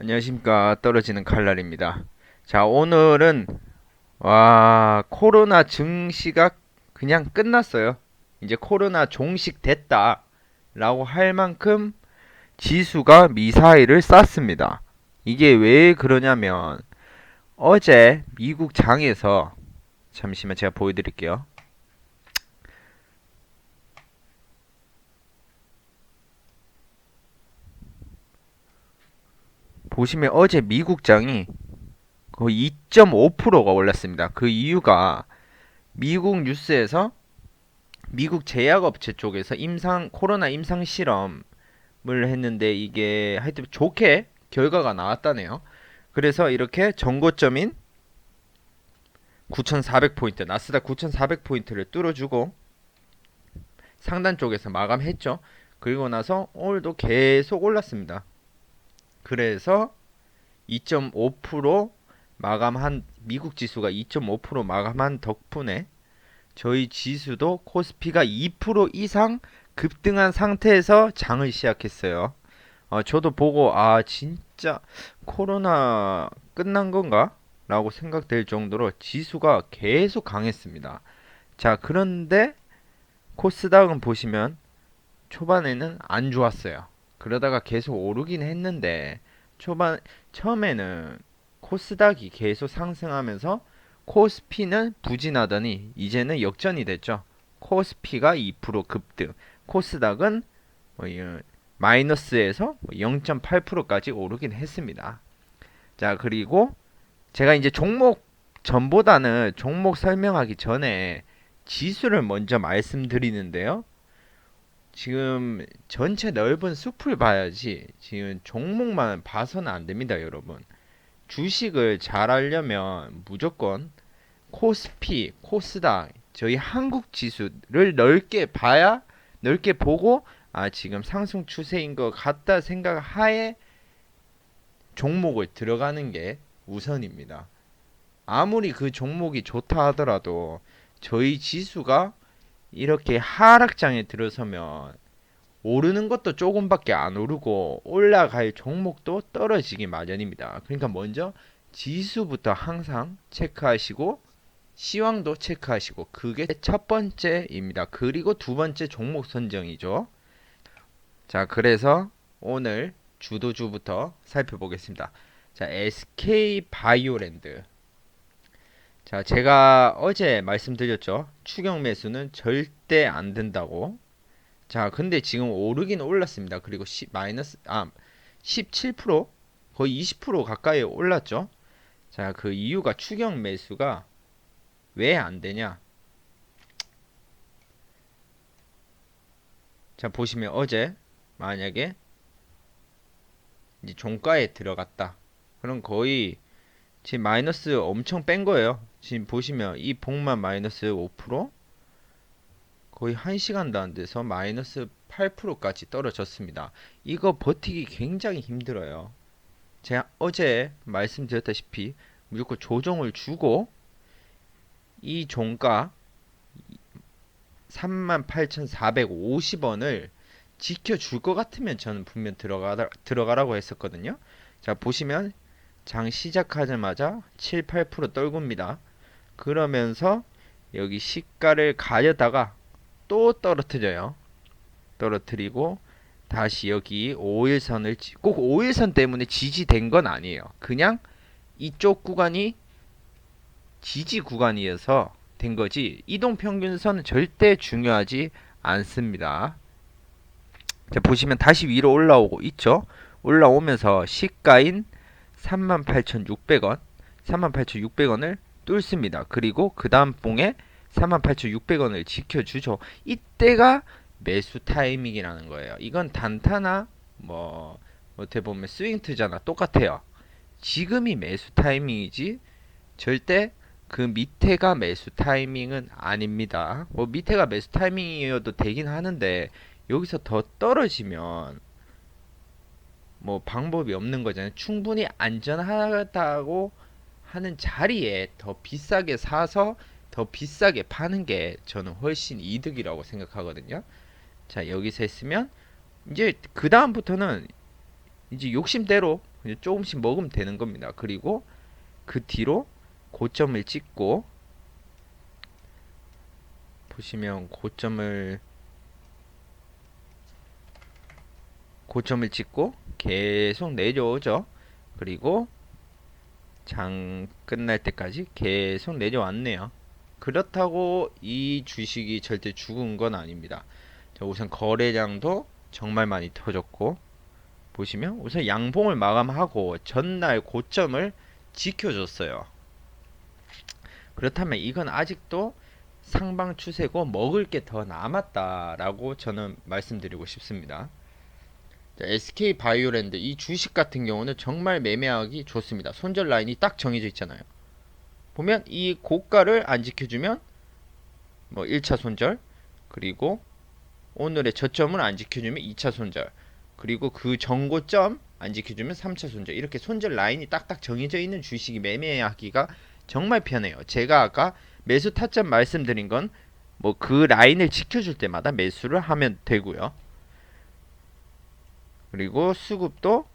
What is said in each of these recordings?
안녕하십니까 떨어지는 칼날입니다. 자 오늘은 와 코로나 증시가 그냥 끝났어요. 이제 코로나 종식 됐다 라고 할 만큼 지수가 미사일을 쐈습니다. 이게 왜 그러냐면 어제 미국 장에서 잠시만 제가 보여드릴게요. 보시면 어제 미국장이 거의 2.5%가 올랐습니다. 그 이유가 미국 뉴스에서 미국 제약업체 쪽에서 임상 코로나 임상 실험을 했는데 이게 하여튼 좋게 결과가 나왔다네요. 그래서 이렇게 정고점인 9,400포인트, 나스닥 9,400포인트를 뚫어주고 상단 쪽에서 마감했죠. 그리고 나서 오늘도 계속 올랐습니다. 그래서 2.5% 마감한 미국 지수가 2.5% 마감한 덕분에 저희 지수도 코스피가 2% 이상 급등한 상태에서 장을 시작했어요. 어, 저도 보고 아 진짜 코로나 끝난 건가? 라고 생각될 정도로 지수가 계속 강했습니다. 자, 그런데 코스닥은 보시면 초반에는 안 좋았어요. 그러다가 계속 오르긴 했는데 초반 처음에는 코스닥이 계속 상승하면서 코스피는 부진하더니 이제는 역전이 됐죠. 코스피가 2% 급등, 코스닥은 뭐 이, 마이너스에서 0.8%까지 오르긴 했습니다. 자, 그리고 제가 이제 종목 전보다는 종목 설명하기 전에 지수를 먼저 말씀드리는데요. 지금 전체 넓은 숲을 봐야지 지금 종목만 봐서는 안 됩니다, 여러분. 주식을 잘 알려면 무조건 코스피, 코스닥, 저희 한국 지수를 넓게 봐야 넓게 보고 아 지금 상승 추세인 것 같다 생각하에 종목을 들어가는 게 우선입니다. 아무리 그 종목이 좋다 하더라도 저희 지수가 이렇게 하락장에 들어서면 오르는 것도 조금밖에 안 오르고 올라갈 종목도 떨어지기 마련입니다. 그러니까 먼저 지수부터 항상 체크하시고 시황도 체크하시고 그게 첫 번째입니다. 그리고 두 번째 종목 선정이죠. 자, 그래서 오늘 주도주부터 살펴보겠습니다. 자, SK 바이오랜드. 자, 제가 어제 말씀드렸죠. 추경 매수는 절대 안 된다고. 자, 근데 지금 오르긴 올랐습니다. 그리고 10, 마이너스, 아, 17% 거의 20% 가까이 올랐죠. 자, 그 이유가 추경 매수가 왜 안 되냐? 자, 보시면 어제 만약에 이제 종가에 들어갔다. 그럼 거의 지금 마이너스 엄청 뺀 거예요. 지금 보시면 이 봉만 마이너스 5% 거의 1시간도 안 돼서 마이너스 8%까지 떨어졌습니다. 이거 버티기 굉장히 힘들어요. 제가 어제 말씀드렸다시피 무조건 조정을 주고 이 종가 38,450원을 지켜줄 것 같으면 저는 분명 들어가, 들어가라고 했었거든요. 자, 보시면 장 시작하자마자 7, 8% 떨굽니다. 그러면서 여기 시가를 가려다가 또 떨어뜨려요. 떨어뜨리고 다시 여기 5일선을 꼭 5일선 때문에 지지된 건 아니에요. 그냥 이쪽 구간이 지지 구간이어서 된 거지 이동 평균선은 절대 중요하지 않습니다. 자, 보시면 다시 위로 올라오고 있죠. 올라오면서 시가인 38,600원, 38,600원을 뚫습니다. 그리고 그 다음 봉에 38,600원을 지켜주죠. 이때가 매수 타이밍이라는 거예요. 이건 단타나 뭐 어떻게 보면 스윙 투자나 똑같아요. 지금이 매수 타이밍이지 절대 그 밑에가 매수 타이밍은 아닙니다. 뭐 밑에가 매수 타이밍이어도 되긴 하는데 여기서 더 떨어지면 뭐 방법이 없는 거잖아요. 충분히 안전하다고 하는 자리에 더 비싸게 사서 더 비싸게 파는 게 저는 훨씬 이득이라고 생각하거든요. 자, 여기서 했으면 이제 그 다음부터는 이제 욕심대로 조금씩 먹으면 되는 겁니다. 그리고 그 뒤로 고점을 찍고 보시면 고점을 고점을 찍고 계속 내려오죠. 그리고 장 끝날 때까지 계속 내려왔네요. 그렇다고 이 주식이 절대 죽은 건 아닙니다. 자, 우선 거래량도 정말 많이 터졌고 보시면 우선 양봉을 마감하고 전날 고점을 지켜줬어요. 그렇다면 이건 아직도 상방 추세고 먹을 게 더 남았다라고 저는 말씀드리고 싶습니다. 자, SK 바이오랜드 이 주식 같은 경우는 정말 매매하기 좋습니다. 손절 라인이 딱 정해져 있잖아요. 보면 이 고가를 안 지켜주면 뭐 1차 손절 그리고 오늘의 저점을 안 지켜주면 2차 손절 그리고 그 정고점 안 지켜주면 3차 손절 이렇게 손절 라인이 딱딱 정해져 있는 주식이 매매하기가 정말 편해요. 제가 아까 매수 타점 말씀드린 건 뭐 그 라인을 지켜줄 때마다 매수를 하면 되고요. 그리고 수급도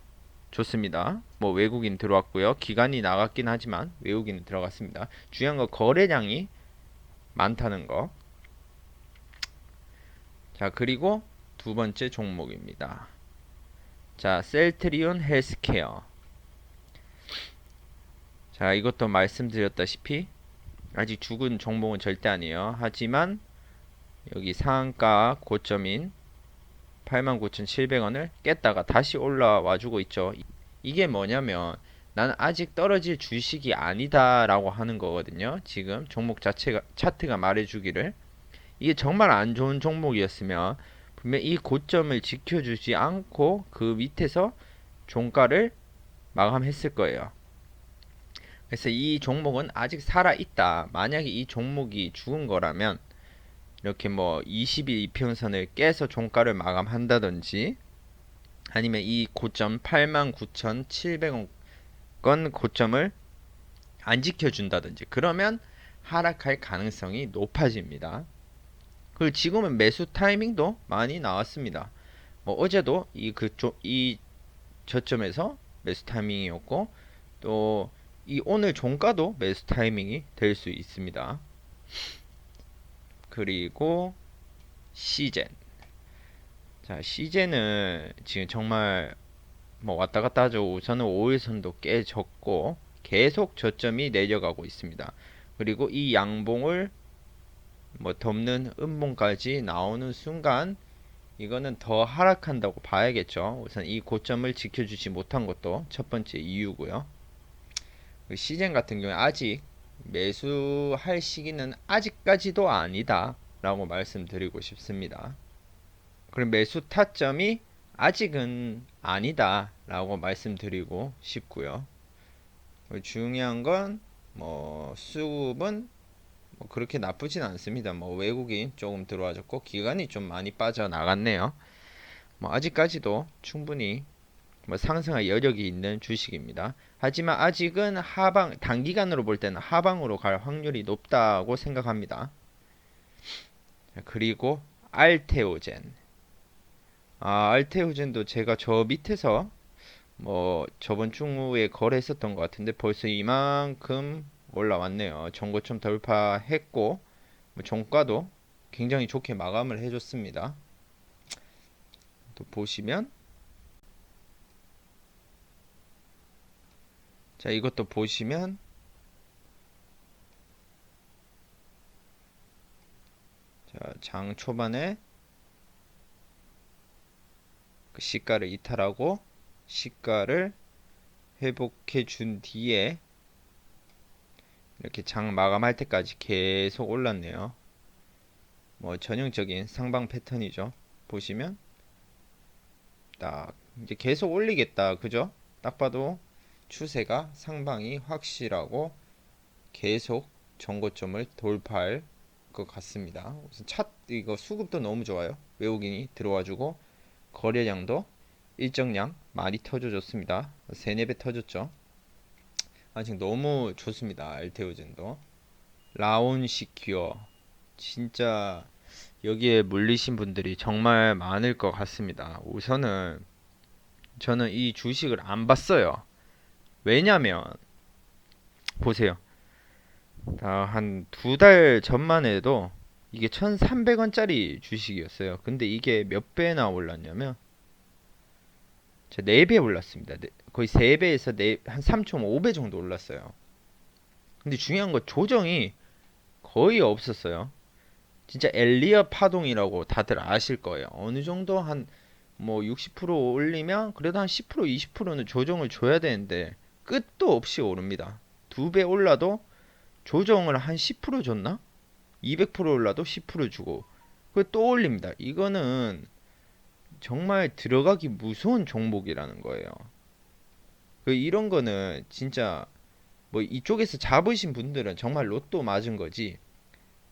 좋습니다. 뭐 외국인 들어왔고요. 기간이 나갔긴 하지만 외국인 들어갔습니다. 중요한 건 거래량이 많다는 거. 자, 그리고 두 번째 종목입니다. 자, 셀트리온 헬스케어. 자, 이것도 말씀드렸다시피 아직 죽은 종목은 절대 아니에요. 하지만 여기 상한가 고점인 89,700원을 깼다가 다시 올라와 주고 있죠. 이게 뭐냐면 나는 아직 떨어질 주식이 아니다라고 하는 거거든요. 지금 종목 자체가 차트가 말해주기를 이게 정말 안 좋은 종목이었으면 분명 이 고점을 지켜주지 않고 그 밑에서 종가를 마감했을 거예요. 그래서 이 종목은 아직 살아 있다. 만약에 이 종목이 죽은 거라면 이렇게 뭐 20일 이평선을 깨서 종가를 마감한다든지 아니면 이 고점 89,700원 고점을 안 지켜준다든지 그러면 하락할 가능성이 높아집니다. 그리고 지금은 매수 타이밍도 많이 나왔습니다. 뭐 어제도 이 그쪽 이 저점에서 매수 타이밍이었고 또 이 오늘 종가도 매수 타이밍이 될 수 있습니다. 그리고 시젠. 자, 시젠은 지금 정말 뭐 왔다 갔다 하죠. 우선은 5일선도 깨졌고 계속 저점이 내려가고 있습니다. 그리고 이 양봉을 뭐 덮는 음봉까지 나오는 순간 이거는 더 하락한다고 봐야겠죠. 우선 이 고점을 지켜주지 못한 것도 첫 번째 이유고요. 그 시젠 같은 경우에 아직 매수할 시기는 아직까지도 아니다 라고 말씀드리고 싶습니다. 그럼 매수 타점이 아직은 아니다 라고 말씀드리고 싶고요. 중요한 건 뭐 수급은 뭐 그렇게 나쁘진 않습니다. 뭐 외국인 조금 들어와줬고 기간이 좀 많이 빠져나갔네요. 뭐 아직까지도 충분히 뭐 상승할 여력이 있는 주식입니다. 하지만 아직은 하방 단기간으로 볼 때는 하방으로 갈 확률이 높다고 생각합니다. 그리고 알테오젠. 아, 알테오젠도 제가 저 밑에서 뭐 저번 주에 거래했었던 것 같은데 벌써 이만큼 올라왔네요. 정고점 돌파했고 뭐 종가도 굉장히 좋게 마감을 해줬습니다. 또 보시면 자, 이것도 보시면 자, 장 초반에 그 시가를 이탈하고 시가를 회복해 준 뒤에 이렇게 장 마감할 때까지 계속 올랐네요. 뭐 전형적인 상방 패턴이죠. 보시면 딱 이제 계속 올리겠다. 그죠? 딱 봐도 추세가 상방이 확실하고 계속 정고점을 돌파할 것 같습니다. 우선 차 이거 수급도 너무 좋아요. 외국인이 들어와주고 거래량도 일정량 많이 터져줬습니다. 세네 배 터졌죠. 아직 너무 좋습니다. 알테오젠도 라온 시큐어 진짜 여기에 물리신 분들이 정말 많을 것 같습니다. 우선은 저는 이 주식을 안 봤어요. 왜냐면 보세요. 한 두 달 전만 해도 이게 1,300원짜리 주식이었어요. 근데 이게 몇 배나 올랐냐면 자, 4배 올랐습니다. 네- 거의 3배에서 네, 한 3.5배 정도 올랐어요. 근데 중요한 건 조정이 거의 없었어요. 진짜 엘리어 파동이라고 다들 아실 거예요. 어느 정도 한 뭐 60% 올리면 그래도 한 10% 20%는 조정을 줘야 되는데 끝도 없이 오릅니다. 두 배 올라도 조정을 한 10% 줬나? 200% 올라도 10% 주고 그 또 올립니다. 이거는 정말 들어가기 무서운 종목이라는 거예요. 그 이런 거는 진짜 뭐 이쪽에서 잡으신 분들은 정말 로또 맞은 거지.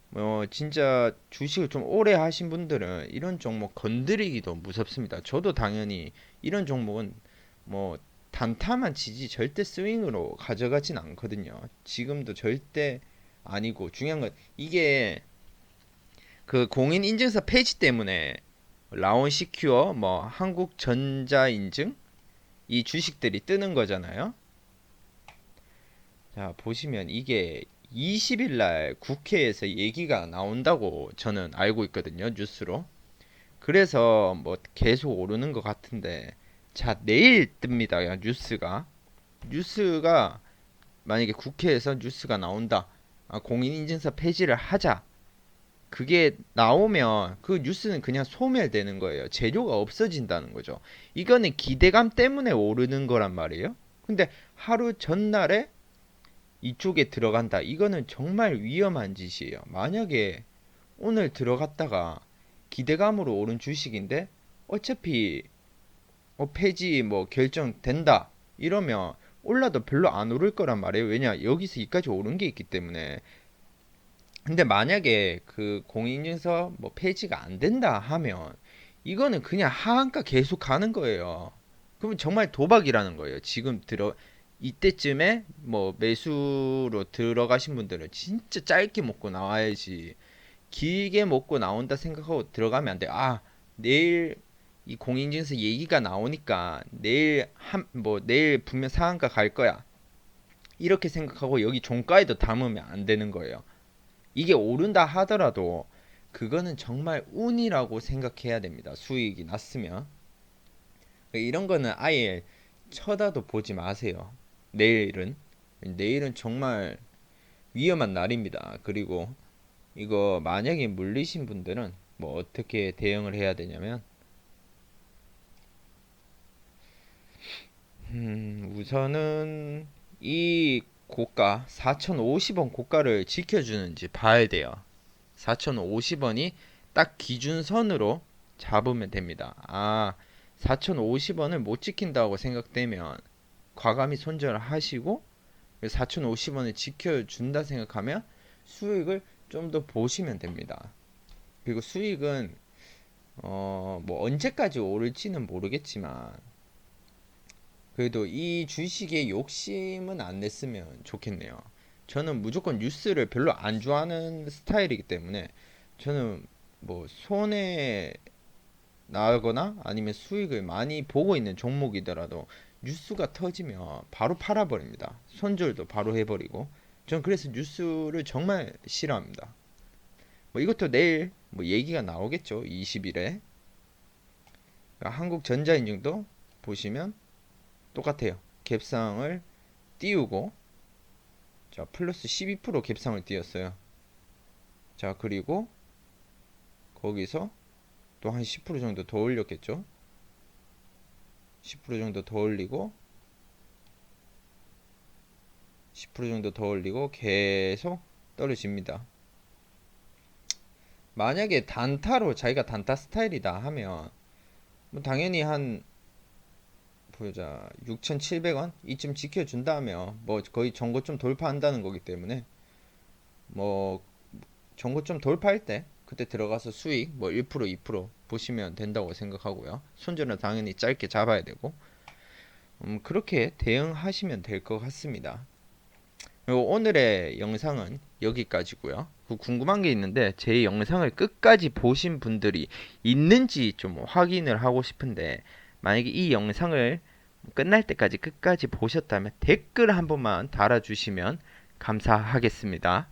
뭐 진짜 주식을 좀 오래 하신 분들은 이런 종목 건드리기도 무섭습니다. 저도 당연히 이런 종목은 뭐 단타만 치지 절대 스윙으로 가져가진 않거든요. 지금도 절대 아니고 중요한 건 이게 그 공인 인증서 폐지 때문에 라온 시큐어 뭐 한국 전자 인증 이 주식들이 뜨는 거잖아요. 자, 보시면 이게 20일 날 국회에서 얘기가 나온다고 저는 알고 있거든요. 뉴스로. 그래서 뭐 계속 오르는 것 같은데 자, 내일 뜹니다. 뉴스가. 뉴스가 만약에 국회에서 뉴스가 나온다. 아, 공인인증서 폐지를 하자. 그게 나오면 그 뉴스는 그냥 소멸되는 거예요. 재료가 없어진다는 거죠. 이거는 기대감 때문에 오르는 거란 말이에요. 근데 하루 전날에 이쪽에 들어간다. 이거는 정말 위험한 짓이에요. 만약에 오늘 들어갔다가 기대감으로 오른 주식인데 어차피 어, 폐지 뭐 결정된다. 이러면 올라도 별로 안 오를 거란 말이에요. 왜냐? 여기서 이까지 오른 게 있기 때문에. 근데 만약에 그 공인인증서 뭐 폐지가 안 된다 하면 이거는 그냥 하한가 계속 가는 거예요. 그러면 정말 도박이라는 거예요. 지금 들어 이때쯤에 뭐 매수로 들어가신 분들은 진짜 짧게 먹고 나와야지 길게 먹고 나온다 생각하고 들어가면 안 돼. 아, 내일 이 공인증서 얘기가 나오니까 내일 한 뭐 내일 분명 상한가 갈 거야. 이렇게 생각하고 여기 종가에도 담으면 안 되는 거예요. 이게 오른다 하더라도 그거는 정말 운이라고 생각해야 됩니다. 수익이 났으면. 이런 거는 아예 쳐다도 보지 마세요. 내일은 내일은 정말 위험한 날입니다. 그리고 이거 만약에 물리신 분들은 뭐 어떻게 대응을 해야 되냐면 음, 우선은 이 고가 4,050원 고가를 지켜주는지 봐야 돼요. 4,050원이 딱 기준선으로 잡으면 됩니다. 아, 4,050원을 못 지킨다고 생각되면 과감히 손절을 하시고 4,050원을 지켜준다 생각하면 수익을 좀 더 보시면 됩니다. 그리고 수익은 어, 뭐 언제까지 오를지는 모르겠지만 그래도 이 주식에 욕심은 안 냈으면 좋겠네요. 저는 무조건 뉴스를 별로 안 좋아하는 스타일이기 때문에 저는 뭐 손해 나거나 아니면 수익을 많이 보고 있는 종목이더라도 뉴스가 터지면 바로 팔아버립니다. 손절도 바로 해버리고. 전 그래서 뉴스를 정말 싫어합니다. 뭐 이것도 내일 뭐 얘기가 나오겠죠. 20일에. 한국전자인증도 보시면 똑같아요. 갭상을 띄우고 자 플러스 12% 갭상을 띄웠어요. 자 그리고 거기서 또 한 10% 정도 더 올렸겠죠. 10% 정도 더 올리고 10% 정도 더 올리고 계속 떨어집니다. 만약에 단타로 자기가 단타 스타일이다 하면 뭐 당연히 한 보자 6,700원 이쯤 지켜준다면 뭐 거의 전고점 돌파한다는 거기 때문에 뭐 전고점 돌파할 때 그때 들어가서 수익 뭐 1% 2% 보시면 된다고 생각하고요. 손절은 당연히 짧게 잡아야 되고 음, 그렇게 대응하시면 될 것 같습니다. 그리고 오늘의 영상은 여기까지고요. 그 궁금한 게 있는데 제 영상을 끝까지 보신 분들이 있는지 좀 확인을 하고 싶은데 만약에 이 영상을 끝날 때까지 끝까지 보셨다면 댓글 한 번만 달아주시면 감사하겠습니다.